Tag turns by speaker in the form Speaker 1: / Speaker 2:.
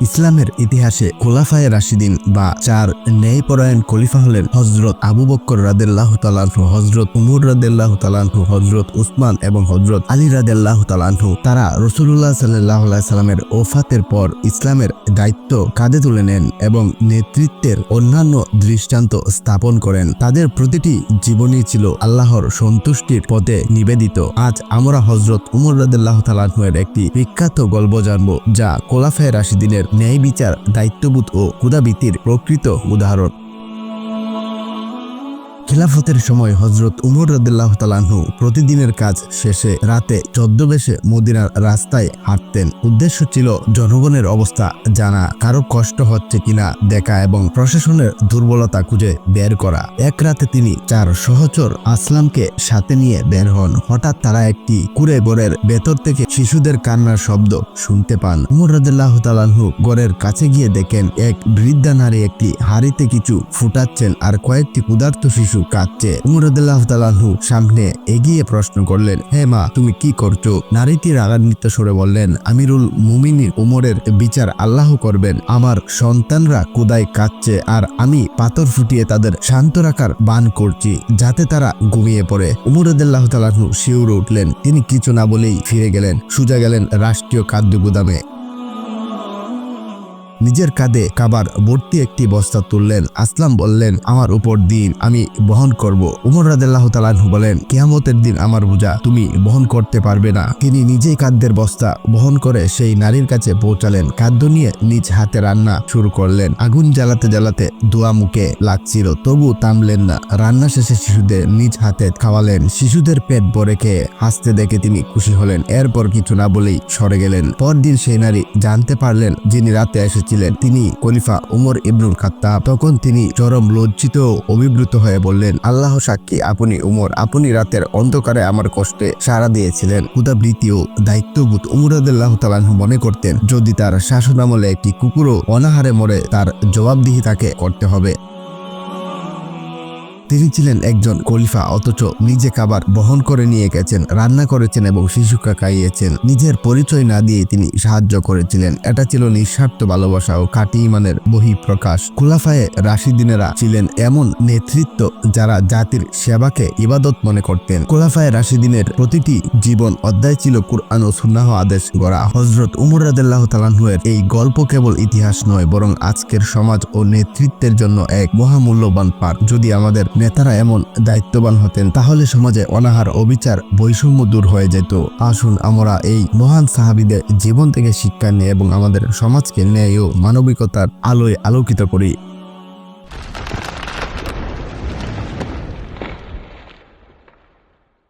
Speaker 1: ইসলামের ইতিহাসে খোলাফায়ে রাশিদিন বা চার ন্যায়পরায়ণ খলিফা হলেন হজরত আবু বক্কর রাদেল্লাহ তালানহু হজরত উমর রাদেল্লাহ তালানহু হজরত উসমান এবং হজরত আলী রাদেল্লাহ তালানহু তারা রসুল্লাহ সাল্লাহ সাল্লামের ওফাতের পর ইসলামের দায়িত্ব কাঁধে তুলে নেন এবং নেতৃত্বের অন্যান্য দৃষ্টান্ত স্থাপন করেন। তাদের প্রতিটি জীবনই ছিল আল্লাহর সন্তুষ্টির পথে নিবেদিত। আজ আমরা হজরত উমর রাদেল্লাহ তালানহুয়ের একটি বিখ্যাত গল্প জানব যা কোলাফায় রাশিদিনের ন্যায় বিচার দায়িত্ববোধ ও ক্ষুদাবৃত্তির প্রকৃত উদাহরণ। খিলাফতের সময় হজরত উমর রদুল্লাহ তালাহু প্রতিদিনের কাজ শেষে রাতে চোদ্দবেশে মদিনার রাস্তায় হাঁটতেন। উদ্দেশ্য ছিল জনগণের অবস্থা জানা, কারও কষ্ট হচ্ছে কিনা দেখা এবং প্রশাসনের দুর্বলতা খুঁজে বের করা। এক রাতে তিনি চার সহচর আসলামকে সাথে নিয়ে বের হন। হঠাৎ তারা একটি কুড়ে গড়ের ভেতর থেকে শিশুদের কান্নার শব্দ শুনতে পান। উমর রদুল্লাহ তালাহু গড়ের কাছে গিয়ে দেখেন, এক বৃদ্ধা নারী একটি হাড়িতে কিছু ফুটাচ্ছেন আর কয়েকটি ক্ষুধার্ত শিশু কাঁদছে। উমরুদ্দাহ তালাহু সামনে এগিয়ে প্রশ্ন করলেন, হে মা, তুমি কি করছ? নারীটি রাগান্বিত সরে বললেন, আমিরুল মুমিনির উমরের বিচার আল্লাহ করবেন। আমার সন্তানরা কুদায় কাঁদছে আর আমি পাথর ফুটিয়ে তাদের শান্ত রাখার বান করছি, যাতে তারা ঘুমিয়ে পড়ে। উমরুদ্দাহ তালাহু শিউরে উঠলেন। তিনি কিছু না বলেই ফিরে গেলেন। সুজা গেলেন রাষ্ট্রীয় খাদ্য গুদামে। নিজের কাঁধে কাবার ভর্তি একটি বস্তা তুললেন। আসলাম বললেন, আমার উপর দিন আমি বহন করব। উমর রাদেল্লাহ তালাহু বলেন, কেয়ামতের দিন আমার বোঝা তুমি বহন করতে পারবে না। তিনি নিজেই খাদ্যের বস্তা বহন করে সেই নারীর কাছে পৌঁছালেন। খাদ্য নিয়ে নিজ হাতে রান্না শুরু করলেন। আগুন জ্বালাতে জ্বালাতে দোয়া মুখে লাগছিল, তবু থামলেন না। রান্না শেষে শিশুদের নিজ হাতে খাওয়ালেন। শিশুদের পেট ভরে খেয়ে হাসতে দেখে তিনি খুশি হলেন। এরপর কিছু না বলেই সরে গেলেন। পরদিন সেই নারী জানতে পারলেন যিনি রাতে এসেছিলেন তিনি খলিফা উমর ইবনুল খাত্তাব। তখন তিনি চরম লজ্জিত অভিভূত হয়ে বললেন, আল্লাহ সাক্ষী, আপনি উমর আপনি রাতের অন্ধকারে আমার কষ্টে সাড়া দিয়েছিলেন। ক্ষুদাবৃত্তি ও দায়িত্ববোধ উমরাদুল্লাহ তালাহ মনে করতেন, যদি তার শাসনামলে একটি কুকুরও অনাহারে মরে তার জবাবদিহি তাকে করতে হবে। তিনি ছিলেন একজন খলিফা, অথচ নিজে খাবার বহন করে নিয়ে গেছেন, রান্না করেছেন এবং শিশুকে খাইয়েছেন। নিজের পরিচয় না দিয়ে তিনি সাহায্য করেছিলেন। এটা ছিল নিঃস্বার্থ ভালোবাসা ও খাঁটি ইমানের বহিঃপ্রকাশ। খুলাফায়ে রাশিদিনেরা ছিলেন এমন নেতৃত্ব যারা জাতির সেবাকে ইবাদত মনে করতেন। খোলাফায়ে রাশিদিনের প্রতিটি জীবন অধ্যায় ছিল কুরআন ও সুন্নাহ আদেশ গড়া। হজরত উমর রাদেল্লাহ তালাহুয়ের এই গল্প কেবল ইতিহাস নয়, বরং আজকের সমাজ ও নেতৃত্বের জন্য এক মহামূল্যবান পাঠ। যদি আমাদের নেতারা এমন দায়িত্ববান হতেন, তাহলে সমাজে অনাহার, অবিচার, বৈষম্য দূর হয়ে যেত। আসুন আমরা এই মহান সাহাবিদের জীবন থেকে শিক্ষা নিয়ে এবং আমাদের সমাজকে ন্যায় ও মানবিকতার আলোয় আলোকিত করি।